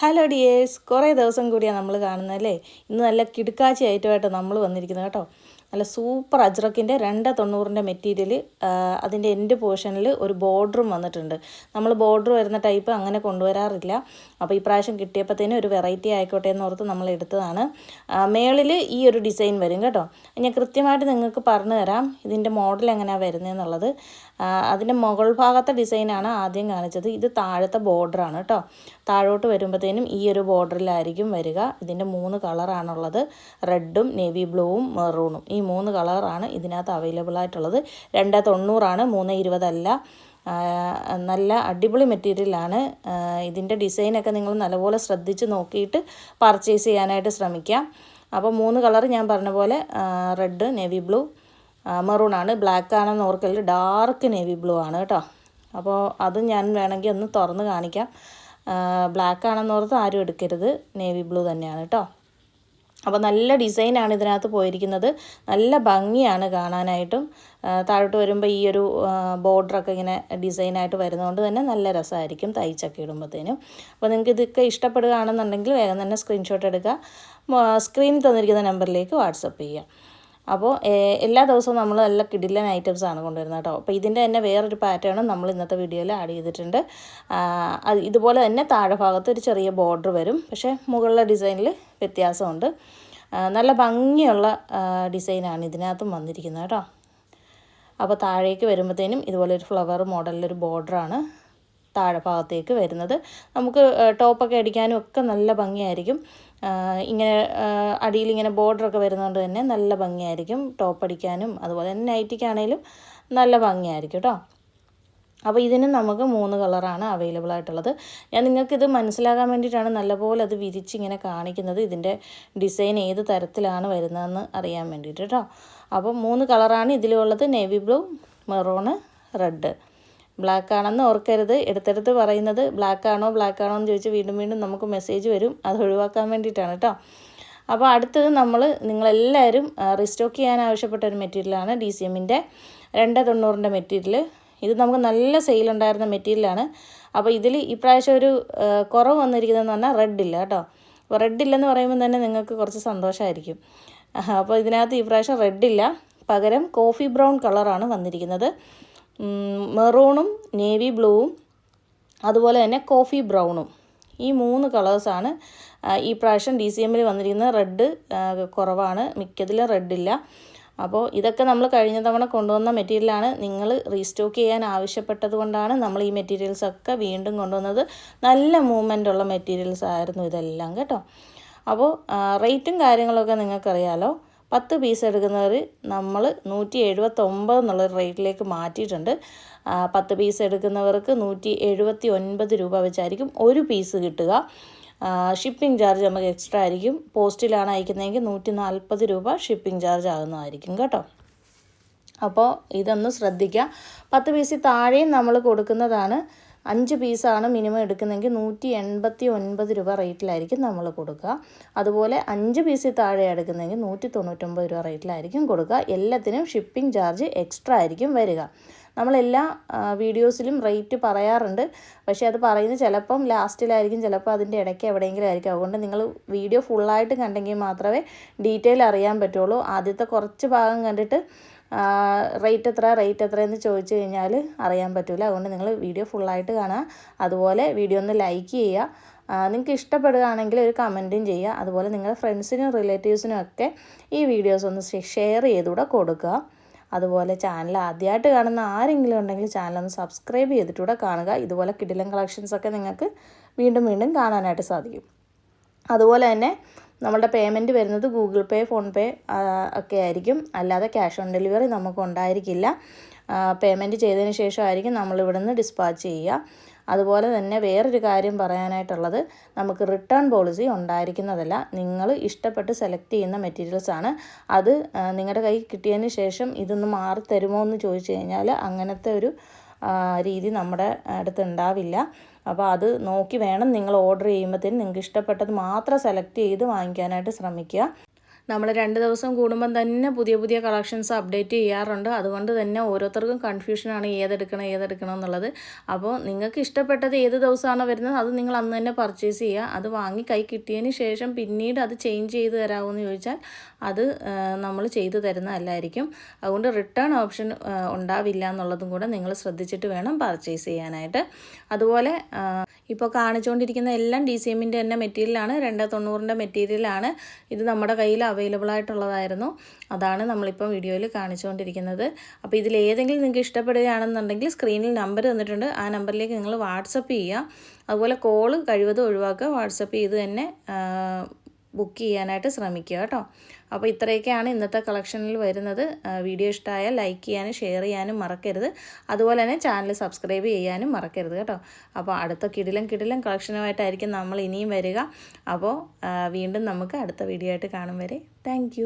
Hello dears കുറേ ദിവസം കൂടിയാണ് നമ്മൾ കാണുന്നത് അല്ലേ? ഇന്ന് നല്ല കിടുക്കാച്ചി ഐറ്റമായിട്ട് നമ്മൾ വന്നിരിക്കുന്നത് കേട്ടോ? നല്ല സൂപ്പർ അജ്രക്കിന്റെ രണ്ട് തൊണ്ണൂറിന്റെ മെറ്റീരിയൽ അതിന്റെ എൻഡ് പോർഷനിൽ ഒരു ബോർഡറും വന്നിട്ടുണ്ട്. നമ്മൾ ബോർഡർ വരുന്ന ടൈപ്പ് അങ്ങനെ കൊണ്ടുവരാറില്ല. അപ്പോൾ ഈ പ്രാവശ്യം കിട്ടിയപ്പോഴത്തേനും ഒരു വെറൈറ്റി ആയിക്കോട്ടെ എന്ന് ഓർത്ത് നമ്മൾ എടുത്തതാണ്. മേളിൽ ഈ ഒരു ഡിസൈൻ വരും കേട്ടോ. ഞാൻ കൃത്യമായിട്ട് നിങ്ങൾക്ക് പറഞ്ഞു തരാം ഇതിന്റെ മോഡൽ എങ്ങനെയാണ് വരുന്നതെന്നുള്ളത്. അതിന്റെ മുകൾ ഭാഗത്തെ ഡിസൈനാണ് ആദ്യം കാണിച്ചത്. ഇത് താഴത്തെ ബോർഡറാണ് കേട്ടോ. താഴോട്ട് വരുമ്പോഴത്തേനും ഈ ഒരു ബോർഡറിലായിരിക്കും വരിക. ഇതിന്റെ മൂന്ന് കളറാണുള്ളത്. റെഡും നേവി ബ്ലൂവും മെറൂണും. ഈ മൂന്ന് കളറാണ് ഇതിനകത്ത് അവൈലബിൾ ആയിട്ടുള്ളത്. രണ്ട് തൊണ്ണൂറാണ് മൂന്ന് ഇരുപതല്ല. നല്ല അടിപൊളി മെറ്റീരിയലാണ് ഇതിന്റെ ഡിസൈനൊക്കെ നിങ്ങൾ നല്ലപോലെ ശ്രദ്ധിച്ച് നോക്കിയിട്ട് പർച്ചേസ് ചെയ്യാനായിട്ട് ശ്രമിക്കാം. അപ്പോൾ മൂന്ന് കളർ ഞാൻ പറഞ്ഞ പോലെ റെഡ് നേവി ബ്ലൂ മെറൂൺ ആണ്. ബ്ലാക്ക് ആണെന്ന് ഓർക്കൽ ഡാർക്ക് നേവി ബ്ലൂ ആണ് കേട്ടോ. അപ്പോൾ അത് ഞാൻ വേണമെങ്കിൽ ഒന്ന് തുറന്ന് കാണിക്കാം. ബ്ലാക്ക് ആണെന്ന് ഓർത്ത് ആരും എടുക്കരുത്. നേവി ബ്ലൂ തന്നെയാണ് കേട്ടോ. അപ്പോൾ നല്ല ഡിസൈനാണ് ഇതിനകത്ത് പോയിരിക്കുന്നത്. നല്ല ഭംഗിയാണ് കാണാനായിട്ടും. താഴോട്ട് വരുമ്പോൾ ഈ ഒരു ബോർഡറൊക്കെ ഇങ്ങനെ ഡിസൈനായിട്ട് വരുന്നതുകൊണ്ട് തന്നെ നല്ല രസമായിരിക്കും തയ്ച്ചൊക്കെ ഇടുമ്പോഴത്തേനും അപ്പോൾ നിങ്ങൾക്ക് ഇതൊക്കെ ഇഷ്ടപ്പെടുകയാണെന്നുണ്ടെങ്കിൽ വേഗം തന്നെ സ്ക്രീൻഷോട്ട് എടുക്കുക. സ്ക്രീനിൽ തന്നിരിക്കുന്ന നമ്പറിലേക്ക് വാട്സപ്പ് ചെയ്യുക അപ്പോൾ എല്ലാ ദിവസവും നമ്മൾ നല്ല കിഡിലൻ ഐറ്റംസ് ആണ് കൊണ്ടുവരുന്നത് കേട്ടോ. അപ്പോൾ ഇതിന്റെ തന്നെ വേറൊരു പാറ്റേണും നമ്മൾ ഇന്നത്തെ വീഡിയോയിൽ ആഡ് ചെയ്തിട്ടുണ്ട്. ഇതുപോലെ തന്നെ താഴെ ഭാഗത്ത് ഒരു ചെറിയ ബോർഡർ വരും. പക്ഷേ മുകളിലെ ഡിസൈനിൽ വ്യത്യാസമുണ്ട്. നല്ല ഭംഗിയുള്ള ഡിസൈനാണ് ഇതിനകത്തും വന്നിരിക്കുന്നത് കേട്ടോ. അപ്പോൾ താഴേക്ക് വരുമ്പോഴത്തേനും ഇതുപോലെ ഒരു ഫ്ലവർ മോഡലിലൊരു ബോർഡറാണ് താഴെ ഭാഗത്തേക്ക് വരുന്നത്. നമുക്ക് ടോപ്പൊക്കെ അടിക്കാനും ഒക്കെ നല്ല ഭംഗിയായിരിക്കും. ഇങ്ങനെ അടിയിൽ ഇങ്ങനെ ബോർഡറൊക്കെ വരുന്നതുകൊണ്ട് തന്നെ നല്ല ഭംഗിയായിരിക്കും. ടോപ്പ് അടിക്കാനും അതുപോലെ തന്നെ നൈറ്റിക്കാണേലും നല്ല ഭംഗിയായിരിക്കും കേട്ടോ അപ്പോൾ ഇതിന് നമുക്ക് മൂന്ന് കളറാണ് അവൈലബിൾ ആയിട്ടുള്ളത്. ഞാൻ നിങ്ങൾക്കിത് മനസ്സിലാകാൻ വേണ്ടിയിട്ടാണ് നല്ലപോലെ അത് വിരിച്ചിങ്ങനെ കാണിക്കുന്നത്. ഇതിന്റെ ഡിസൈൻ ഏത് തരത്തിലാണ് വരുന്നതെന്ന് അറിയാൻ വേണ്ടിയിട്ട് കേട്ടോ അപ്പോൾ മൂന്ന് കളറാണ് ഇതിലുള്ളത്. Navy blue maroon red. Black ആണെന്ന് ഓർക്കരുത്. എടുത്തെടുത്ത് പറയുന്നത് ബ്ലാക്ക് ആണോ ബ്ലാക്ക് ആണോ എന്ന് ചോദിച്ച് വീണ്ടും വീണ്ടും നമുക്ക് മെസ്സേജ് വരും. അത് ഒഴിവാക്കാൻ വേണ്ടിയിട്ടാണ് കേട്ടോ. അപ്പോൾ അടുത്തത് നമ്മൾ നിങ്ങളെല്ലാവരും റീസ്റ്റോക്ക് ചെയ്യാൻ ആവശ്യപ്പെട്ട ഒരു മെറ്റീരിയലാണ് ഡി സി എമ്മിന്റെ രണ്ട് തൊണ്ണൂറിന്റെ മെറ്റീരിയൽ. ഇത് നമുക്ക് നല്ല സെയിൽ ഉണ്ടായിരുന്ന മെറ്റീരിയലാണ്. അപ്പോൾ ഇതിൽ ഇപ്രാവശ്യം ഒരു കുറവ് വന്നിരിക്കുന്നതെന്ന് പറഞ്ഞാൽ റെഡ് ഇല്ല കേട്ടോ. അപ്പോൾ റെഡ് ഇല്ലെന്ന് പറയുമ്പോൾ തന്നെ നിങ്ങൾക്ക് കുറച്ച് സന്തോഷമായിരിക്കും. അപ്പോൾ ഇതിനകത്ത് ഇപ്രാവശ്യം റെഡ് ഇല്ല പകരം കോഫി ബ്രൗൺ കളറാണ് വന്നിരിക്കുന്നത്. മെറൂണും നേവി ബ്ലൂവും അതുപോലെ തന്നെ കോഫി ബ്രൗണും. ഈ മൂന്ന് കളേഴ്സാണ് ഈ പ്രാവശ്യം ഡി സി എമ്മിൽ വന്നിരിക്കുന്നത് റെഡ് കുറവാണ് മിക്കതിലും റെഡില്ല അപ്പോൾ ഇതൊക്കെ നമ്മൾ കഴിഞ്ഞ തവണ കൊണ്ടുവന്ന മെറ്റീരിയലാണ് നിങ്ങൾ റീസ്റ്റോക്ക് ചെയ്യാൻ ആവശ്യപ്പെട്ടത് കൊണ്ടാണ് നമ്മൾ ഈ മെറ്റീരിയൽസ് ഒക്കെ വീണ്ടും കൊണ്ടുവന്നത്. നല്ല മൂവ്മെന്റ് ഉള്ള മെറ്റീരിയൽസ് ആയിരുന്നു ഇതെല്ലാം കേട്ടോ. അപ്പോൾ റേറ്റും കാര്യങ്ങളൊക്കെ നിങ്ങൾക്കറിയാലോ. പത്ത് പീസ് എടുക്കുന്നവർ നമ്മൾ നൂറ്റി എഴുപത്തൊമ്പത് എന്നുള്ള റേറ്റിലേക്ക് മാറ്റിയിട്ടുണ്ട്. പത്ത് പീസ് എടുക്കുന്നവർക്ക് നൂറ്റി എഴുപത്തി ഒൻപത് രൂപ വെച്ചായിരിക്കും ഒരു പീസ് കിട്ടുക. ഷിപ്പിംഗ് ചാർജ് നമുക്ക് എക്സ്ട്രാ ആയിരിക്കും. പോസ്റ്റിലാണ് അയക്കുന്നതെങ്കിൽ നൂറ്റി നാൽപ്പത് രൂപ ഷിപ്പിംഗ് ചാർജ് ആകുന്നതായിരിക്കും കേട്ടോ. അപ്പോൾ ഇതൊന്ന് ശ്രദ്ധിക്കുക പത്ത് പീസിൽ താഴെയും നമ്മൾ കൊടുക്കുന്നതാണ് അഞ്ച് പീസാണ് മിനിമം എടുക്കുന്നതെങ്കിൽ നൂറ്റി എൺപത്തി ഒൻപത് രൂപ റേറ്റിലായിരിക്കും നമ്മൾ കൊടുക്കുക. അതുപോലെ അഞ്ച് പീസിൽ താഴെ എടുക്കുന്നതെങ്കിൽ നൂറ്റി തൊണ്ണൂറ്റൊമ്പത് രൂപ റേറ്റിലായിരിക്കും കൊടുക്കുക. എല്ലാത്തിനും ഷിപ്പിംഗ് ചാർജ് എക്സ്ട്രാ ആയിരിക്കും വരിക. നമ്മളെല്ലാ വീഡിയോസിലും റേറ്റ് പറയാറുണ്ട്. പക്ഷേ അത് പറയുന്നത് ചിലപ്പം ലാസ്റ്റിലായിരിക്കും ചിലപ്പോൾ അതിന്റെ ഇടയ്ക്ക് എവിടെയെങ്കിലും ആയിരിക്കും. അതുകൊണ്ട് നിങ്ങൾ വീഡിയോ ഫുള്ളായിട്ട് കണ്ടെങ്കിൽ മാത്രമേ ഡീറ്റെയിൽ അറിയാൻ പറ്റുള്ളൂ. ആദ്യത്തെ കുറച്ച് ഭാഗം കണ്ടിട്ട് റേറ്റ് എത്ര റേറ്റ് എത്ര എന്ന് ചോദിച്ചു കഴിഞ്ഞാൽ അറിയാൻ പറ്റില്ല അതുകൊണ്ട് നിങ്ങൾ വീഡിയോ ഫുള്ളായിട്ട് കാണുക. അതുപോലെ വീഡിയോ ഒന്ന് ലൈക്ക് ചെയ്യുക. നിങ്ങൾക്ക് ഇഷ്ടപ്പെടുകയാണെങ്കിൽ ഒരു കമന്റും ചെയ്യുക. അതുപോലെ നിങ്ങളുടെ ഫ്രണ്ട്സിനും റിലേറ്റീവ്സിനും ഒക്കെ ഈ വീഡിയോസ് ഒന്ന് ഷെയർ ചെയ്തുകൂടെ കൊടുക്കുക. അതുപോലെ ചാനൽ ആദ്യമായിട്ട് കാണുന്ന ആരെങ്കിലും ഉണ്ടെങ്കിൽ ചാനൽ ഒന്ന് സബ്സ്ക്രൈബ് ചെയ്തിട്ടൂടെ കാണുക. ഇതുപോലെ കിടിലൻ കളക്ഷൻസൊക്കെ നിങ്ങൾക്ക് വീണ്ടും വീണ്ടും കാണാനായിട്ട് സാധിക്കും. അതുപോലെ തന്നെ നമ്മളുടെ പേയ്മെന്റ് വരുന്നത് ഗൂഗിൾ പേ ഫോൺ പേ ഒക്കെ ആയിരിക്കും. അല്ലാതെ ക്യാഷ് ഓൺ ഡെലിവറി നമുക്ക് ഉണ്ടായിരിക്കില്ല. പേയ്മെന്റ് ചെയ്തതിന് ശേഷമായിരിക്കും നമ്മൾ നിന്ന് ഡിസ്പാച്ച് ചെയ്യുക. അതുപോലെ തന്നെ വേറൊരു കാര്യം പറയാനായിട്ടുള്ളത് നമുക്ക് റിട്ടേൺ പോളിസി ഉണ്ടായിരിക്കുന്നതല്ല. നിങ്ങൾ ഇഷ്ടപ്പെട്ട് സെലക്ട് ചെയ്യുന്ന മെറ്റീരിയൽസ് ആണ്. അത് നിങ്ങളുടെ കൈ കിട്ടിയതിന് ശേഷം ഇതൊന്ന് മാറി തരുമോ എന്ന് ചോദിച്ചു കഴിഞ്ഞാൽ അങ്ങനത്തെ ഒരു രീതി നമ്മുടെ അടുത്ത് ഉണ്ടാവില്ല. അപ്പോൾ അത് നോക്കി വേണം നിങ്ങൾ ഓർഡർ ചെയ്യുമ്പോഴത്തേനും നിങ്ങൾക്ക് ഇഷ്ടപ്പെട്ടത് മാത്രം സെലക്ട് ചെയ്ത് വാങ്ങിക്കാനായിട്ട് ശ്രമിക്കുക. നമ്മൾ രണ്ട് ദിവസം കൂടുമ്പം തന്നെ പുതിയ പുതിയ കളക്ഷൻസ് അപ്ഡേറ്റ് ചെയ്യാറുണ്ട്. അതുകൊണ്ട് തന്നെ ഓരോരുത്തർക്കും കൺഫ്യൂഷനാണ് ഏതെടുക്കണം ഏതെടുക്കണം എന്നുള്ളത്. അപ്പോൾ നിങ്ങൾക്ക് ഇഷ്ടപ്പെട്ടത് ഏത് ദിവസമാണോ വരുന്നത് അത് നിങ്ങൾ അന്ന് തന്നെ പർച്ചേസ് ചെയ്യുക. അത് വാങ്ങി കൈ കിട്ടിയതിന് ശേഷം പിന്നീട് അത് ചേഞ്ച് ചെയ്ത് തരാമോ എന്ന് ചോദിച്ചാൽ അത് നമ്മൾ ചെയ്തു തരുന്നതല്ലായിരിക്കും. അതുകൊണ്ട് റിട്ടേൺ ഓപ്ഷൻ ഉണ്ടാവില്ല എന്നുള്ളതും കൂടെ നിങ്ങൾ ശ്രദ്ധിച്ചിട്ട് വേണം പർച്ചേസ് ചെയ്യാനായിട്ട്. അതുപോലെ ഇപ്പോൾ കാണിച്ചുകൊണ്ടിരിക്കുന്ന എല്ലാം ഡി സി എമ്മിന്റെ തന്നെ മെറ്റീരിയലാണ്. രണ്ട് തൊണ്ണൂറിന്റെ മെറ്റീരിയലാണ്. ഇത് നമ്മുടെ കയ്യിൽ അവൈലബിൾ ആയിട്ടുള്ളതായിരുന്നു. അതാണ് നമ്മളിപ്പോൾ വീഡിയോയിൽ കാണിച്ചുകൊണ്ടിരിക്കുന്നത്. അപ്പോൾ ഇതിൽ ഏതെങ്കിലും നിങ്ങൾക്ക് ഇഷ്ടപ്പെടുകയാണെന്നുണ്ടെങ്കിൽ സ്ക്രീനിൽ നമ്പർ തന്നിട്ടുണ്ട്. ആ നമ്പറിലേക്ക് നിങ്ങൾ വാട്സപ്പ് ചെയ്യുക. അതുപോലെ കോൾ കഴിവതും ഒഴിവാക്കുക. വാട്സപ്പ് ചെയ്ത് തന്നെ ബുക്ക് ചെയ്യാനായിട്ട് ശ്രമിക്കുക കേട്ടോ. അപ്പോൾ ഇത്രയൊക്കെയാണ് ഇന്നത്തെ കളക്ഷനിൽ വരുന്നത്. വീഡിയോ ഇഷ്ടമായാൽ ലൈക്ക് ചെയ്യാനും ഷെയർ ചെയ്യാനും മറക്കരുത്. അതുപോലെ തന്നെ ചാനൽ സബ്സ്ക്രൈബ് ചെയ്യാനും മറക്കരുത് കേട്ടോ. അപ്പോൾ അടുത്ത കിടിലം കിടിലം കളക്ഷനുമായിട്ടായിരിക്കും നമ്മൾ ഇനിയും വരിക. അപ്പോൾ വീണ്ടും നമുക്ക് അടുത്ത വീഡിയോ ആയിട്ട് കാണും വരെ. താങ്ക്